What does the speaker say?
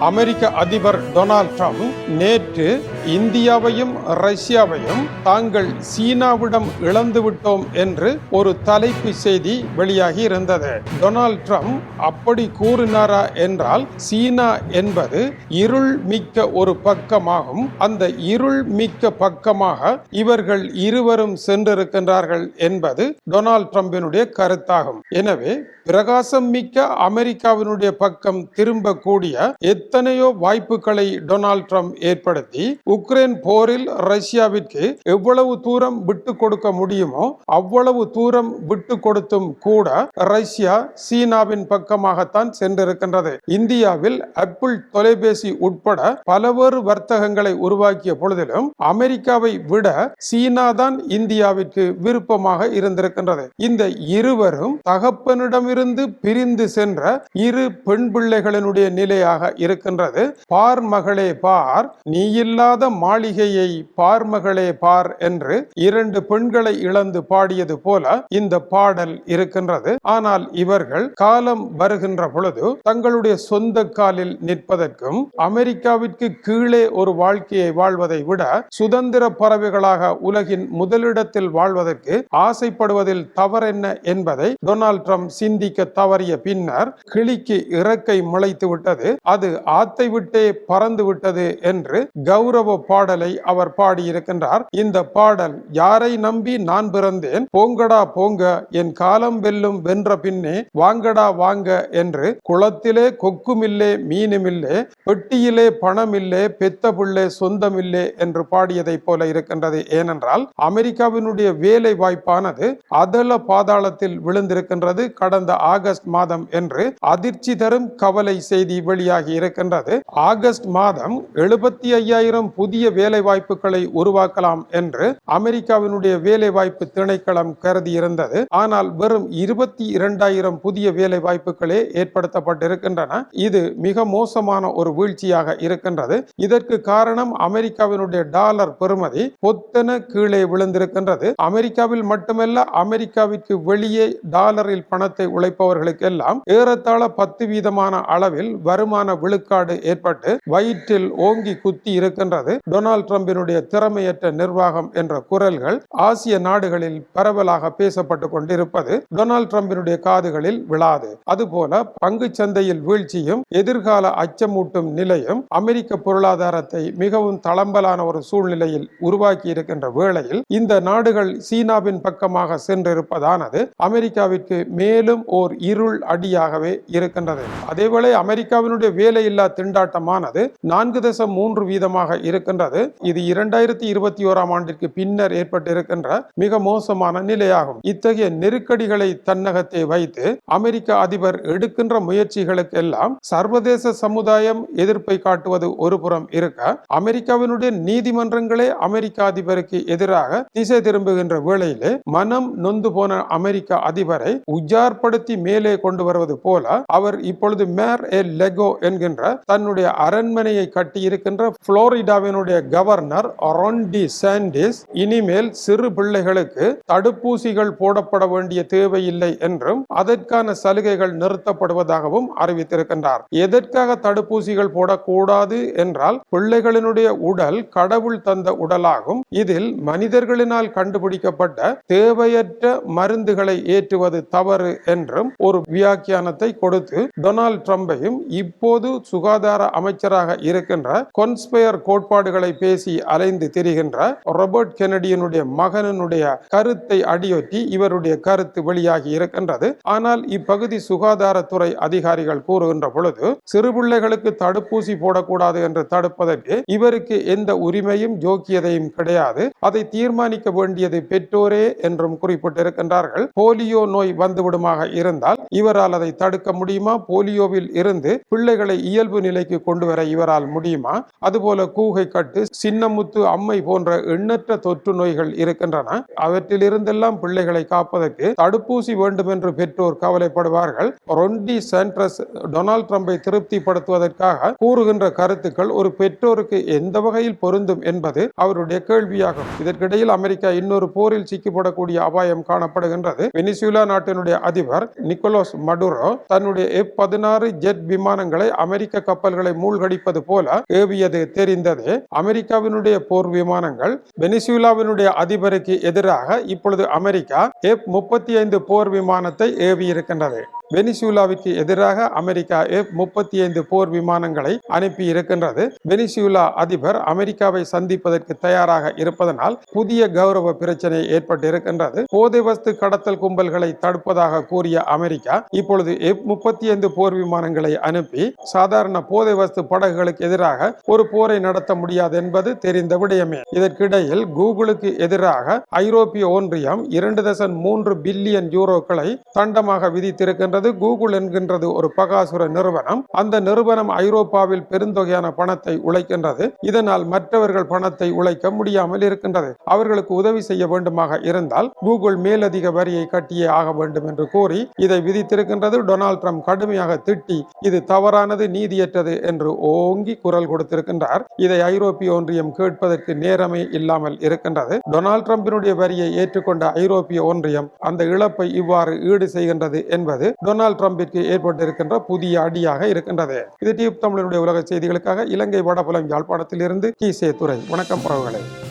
அமெரிக்க அதிபர் Donald Trump நேற்று இந்தியாவையும் ரஷ்யாவையும் தாங்கள் சீனாவிடம் இழந்து விட்டோம் என்று ஒரு தலைப்பு செய்தி வெளியாகி இருந்தது. டொனால்ட் ட்ரம்ப் அப்படி கூறினாரா என்றால் சீனா என்பது இருள் மிக்க ஒரு பக்கமாகும். அந்த இருள் மிக்க பக்கமாக இவர்கள் இருவரும் சென்றிருக்கின்றார்கள் என்பது டொனால்ட் ட்ரம்பினுடைய கருத்தாகும். எனவே பிரகாசம் மிக்க அமெரிக்காவினுடைய பக்கம் திரும்பக்கூடிய எத் எத்தனையோ வாய்ப்புகளை டொனால்ட் ட்ரம்ப் ஏற்படுத்தி உக்ரைன் போரில் ரஷ்யாவிற்கு எவ்வளவு தூரம் விட்டு கொடுக்க முடியுமோ அவ்வளவு தூரம் விட்டு கொடுத்தும் கூட ரஷ்யா சீனாவின் பக்கமாகத்தான் சென்றிருக்கின்றது. இந்தியாவில் ஆப்பிள் தொலைபேசி உட்பட பலவேறு வர்த்தகங்களை உருவாக்கிய பொழுதிலும் அமெரிக்காவை விட சீனா தான் இந்தியாவிற்கு விருப்பமாக இருந்திருக்கின்றது. இந்த இருவரும் தகப்பனிடமிருந்து பிரிந்து சென்ற இரு பெண் பிள்ளைகளினுடைய நிலையாக இரு இருக்கின்றது. பார் மகளே பார் நீ இல்லாத மாளிகையை பார் மகளே பார் என்று இரண்டு பெண்களை இழந்து பாடியது போல இந்த பாடல் இருக்கின்றது. ஆனால் இவர்கள் காலம் வருகின்ற பொழுது தங்களுடைய சொந்த காலில் நிற்பதற்கும் அமெரிக்காவிற்கு கீழே ஒரு வாழ்க்கையை வாழ்வதை விட சுதந்திர பறவைகளாக உலகின் முதலிடத்தில் வாழ்வதற்கு ஆசைப்படுவதில் தவறென்ன என்பதை டொனால்ட் ட்ரம்ப் சிந்திக்க தவறிய பின்னர் கிளிக்கு இறக்கை முளைத்து விட்டது அது ஆத்தை விட்டே பறந்து விட்டது என்று கௌரவ பாடலை அவர் பாடியிருக்கின்றார். இந்த பாடல் யாரை நம்பி நான் பிறந்தேன்? போங்கடா போங்க. என் காலம் வெல்லும் வென்ற பின்னே வாங்கடா வாங்க என்று குளத்திலே கொக்குமில்லே மீனுமில்லே பெட்டியிலே பணமில்லே பெத்த பிள்ளை சொந்தமில்லே என்று பாடியதைப் போல இருக்கின்றது. ஏனென்றால் அமெரிக்காவினுடைய வேலை வாய்ப்பானது அதல பாதாளத்தில் விழுந்திருக்கின்றது. கடந்த ஆகஸ்ட் மாதம் என்று அதிர்ச்சி தரும் கவலை செய்தி வெளியாகி இருக்கின்றது. இருக்கின்றது. ஆகஸ்ட் மாதம் எழுபத்தி ஐயாயிரம் புதிய வேலை வாய்ப்புகளை உருவாக்கலாம் என்று அமெரிக்காவினுடைய வேலை வாய்ப்பு திணைக்களம் கருதி இருந்தது ஆனால் வெறும் இருபத்தி இரண்டாயிரம் புதிய வேலை வாய்ப்புகளே ஏற்படுத்தப்பட்டிருக்கின்றன. இது மிக மோசமான ஒரு வீழ்ச்சியாக இருக்கின்றது. இதற்கு காரணம் அமெரிக்காவினுடைய டாலர் பெறுமதி பொத்தென கீழே விழுந்திருக்கின்றது. அமெரிக்காவில் மட்டுமல்ல அமெரிக்காவிற்கு வெளியே டாலரில் பணத்தை உழைப்பவர்களுக்கு எல்லாம் ஏறத்தாழ பத்து வீதமான அளவில் வருமான விழுக்காடு ஏற்பட்டு வயிற்றில் ஓங்கி குத்தி இருக்கின்றது. டொனால்டு டிரம்பினுடைய திறமையற்ற நிர்வாகம் என்ற குரல்கள் ஆசிய நாடுகளில் பரவலாக பேசப்பட்டு கொண்டிருப்பது டொனால்டு டிரம்பினுடைய காதுகளில் விழாது. அதுபோல பங்கு சந்தையில் வீழ்ச்சியும் எதிர்கால அச்சமூட்டும் நிலையும் அமெரிக்க பொருளாதாரத்தை மிகவும் தளம்பலான ஒரு சூழ்நிலையில் உருவாக்கி இருக்கின்ற வேளையில் இந்த நாடுகள் சீனாவின் பக்கமாக சென்றிருப்பதானது அமெரிக்காவிற்கு மேலும் ஓர் இருள் அடியாகவே இருக்கின்றது. அதேவேளை அமெரிக்காவினுடைய வேலையில் வேலையில்லா திண்டாட்டமானது நான்கு தசம் மூன்று வீதமாக இருக்கின்றது. இது இரண்டாயிரத்தி இருபத்தி ஓராம் ஆண்டிற்கு பின்னர் ஏற்பட்டிருக்கின்ற மிக மோசமான நிலையாகும். இத்தகைய நெருக்கடிகளை தன்னகத்தை வைத்து அமெரிக்க அதிபர் எடுக்கின்ற முயற்சிகளுக்கு எல்லாம் சர்வதேச சமுதாயம் எதிர்ப்பை காட்டுவது ஒரு புறம் இருக்க அமெரிக்காவினுடைய நீதிமன்றங்களே அமெரிக்க அதிபருக்கு எதிராக திசை திரும்புகின்ற வேளையிலே மனம் நொந்து போன அமெரிக்க அதிபரை உஜார்படுத்தி மேலே கொண்டு வருவது போல அவர் இப்பொழுது மேர் ஏ லெகோ என்கின்ற தன்னுடைய அரண்மனையை கட்டி இருக்கின்ற புளோரிடாவினுடைய கவர்னர் ரொன் சாண்டிஸ் இனிமேல் சிறு பிள்ளைகளுக்கு தடுப்பூசிகள் போடப்பட வேண்டிய தேவையில்லை என்றும் அதற்கான சலுகைகள் நிறுத்தப்படுவதாகவும் அறிவித்திருக்கின்றார். எதற்காக தடுப்பூசிகள் போடக்கூடாது என்றால் பிள்ளைகளினுடைய உடல் கடவுள் தந்த உடலாகும். இதில் மனிதர்களினால் கண்டுபிடிக்கப்பட்ட தேவையற்ற மருந்துகளை ஏற்றுவது தவறு என்றும் ஒரு வியாக்கியானத்தை கொடுத்து டொனால்ட் ட்ரம்பையும் இப்போது சுகாதார அமைச்சராக இருக்கின்ற கொன்ஸ்பயர் கோட்பாடுகளை பேசி அலைந்து திரிகின்ற ராபர்ட் கெனடியனுடைய மகனனுடைய கருத்தை அடியொற்றி இவருடைய கருத்து வெளியாகி இருக்கின்றது. ஆனால் இப்பகுதி சுகாதாரத்துறை அதிகாரிகள் கூறுகின்ற பொழுது சிறுபிள்ளைகளுக்கு தடுப்பூசி போடக்கூடாது என்று தடுப்பதற்கு இவருக்கு எந்த உரிமையும் ஜோக்கியதையும் கிடையாது. அதை தீர்மானிக்க வேண்டியது பெற்றோரே என்றும் குறிப்பிட்டிருக்கின்றார்கள். போலியோ நோய் வந்துவிடுமாக இருந்தால் இவரால் அதை தடுக்க முடியுமா? போலியோவில் இருந்து பிள்ளைகளை இயல்பு நிலைக்கு கொண்டு வர இவரால் முடியுமா? அதுபோல கூகை கட்டு சின்னமுத்து அம்மை போன்ற எண்ணற்ற தொற்று நோய்கள் இருக்கின்றன. அவற்றிலிருந்தெல்லாம் பிள்ளைகளை காப்பதற்கு தடுப்பூசி வேண்டும் என்று பெற்றோர் கவலைப்படுவார்கள். ரொண்டி சாண்ட்ரஸ் டொனால்ட் ட்ரம்பை திருப்திப்படுத்துவதற்காக கூறுகின்ற கருத்துக்கள் ஒரு பெற்றோருக்கு எந்த வகையில் பொருந்தும் என்பது அவருடைய கேள்வியாகும். இதற்கிடையில் அமெரிக்கா இன்னொரு போரில் சிக்கப்படக்கூடிய அபாயம் காணப்படுகின்றது. வெனிசுலா நாட்டினுடைய அதிபர் நிக்கோலோஸ் மடுரோ தன்னுடைய எஃப் பதினாறு ஜெட் விமானங்களை அமெரிக்க அமெரிக்க கப்பல்களை மூழ்கடிப்பது போல ஏவியது தெரிந்தது. அமெரிக்காவினுடைய போர் விமானங்கள் வெனிசுலாவினுடைய அதிபருக்கு எதிராக இப்பொழுது அமெரிக்கா எப் முப்பத்தி ஐந்து போர் விமானத்தை ஏவியிருக்கின்றது. வெனிசுலாவிற்கு எதிராக அமெரிக்கா எஃப் முப்பத்தி ஐந்து போர் விமானங்களை அனுப்பி இருக்கின்றது வெனிசுலா அதிபர் அமெரிக்காவை சந்திப்பதற்கு தயாராக இருப்பதனால் புதிய கௌரவ பிரச்சனை ஏற்பட்டிருக்கின்றது. போதை வஸ்து கடத்தல் கும்பல்களை தடுப்பதாக கூறிய அமெரிக்கா இப்பொழுது எஃப் முப்பத்தி ஐந்து போர் விமானங்களை அனுப்பி சாதாரண போதை வஸ்து படகுகளுக்கு எதிராக ஒரு போரை நடத்த முடியாது என்பது தெரிந்த விடயமே. இதற்கிடையில் கூகுளுக்கு எதிராக ஐரோப்பிய ஒன்றியம் இரண்டு தசன் மூன்று பில்லியன் யூரோக்களை தண்டமாக விதித்திருக்கின்றது. கூகுள் என்கின்றது ஒரு பகாசுர நிறுவனம். அந்த நிறுவனம் ஐரோப்பாவில் பெருந்தொகையான பணத்தை உழைக்கின்றது. இதனால் மற்றவர்கள் பணத்தை உழைக்க முடியாமல் இருக்கின்றது. அவர்களுக்கு உதவி செய்ய வேண்டுமாக இருந்தால் கூகுள் மேலதிக வரியை கட்டியே ஆக வேண்டும் என்று கூறி இதை விதித்திருக்கின்றது. டொனால்ட் ட்ரம்ப் கடுமையாக திட்டி இது தவறானது நீதியற்றது என்று ஓங்கி குரல் கொடுத்திருக்கின்றார். இதை ஐரோப்பிய ஒன்றியம் கேட்பதற்கு நேரமே இல்லாமல் இருக்கின்றது. டொனால்ட் டிரம்பினுடைய வரியை ஏற்றுக்கொண்ட ஐரோப்பிய ஒன்றியம் அந்த இழப்பை இவ்வாறு ஈடு செய்கின்றது என்பது டொனால்ட் ட்ரம்பிற்கு ஏற்பட்டிருக்கின்ற புதிய அடியாக இருக்கின்றது. இது டியூப் தமிழனுடைய உலக செய்திகளுக்காக இலங்கை வடபுலம் யாழ்ப்பாணத்தில் இருந்து கி துறை வணக்கம் உறவுகளை.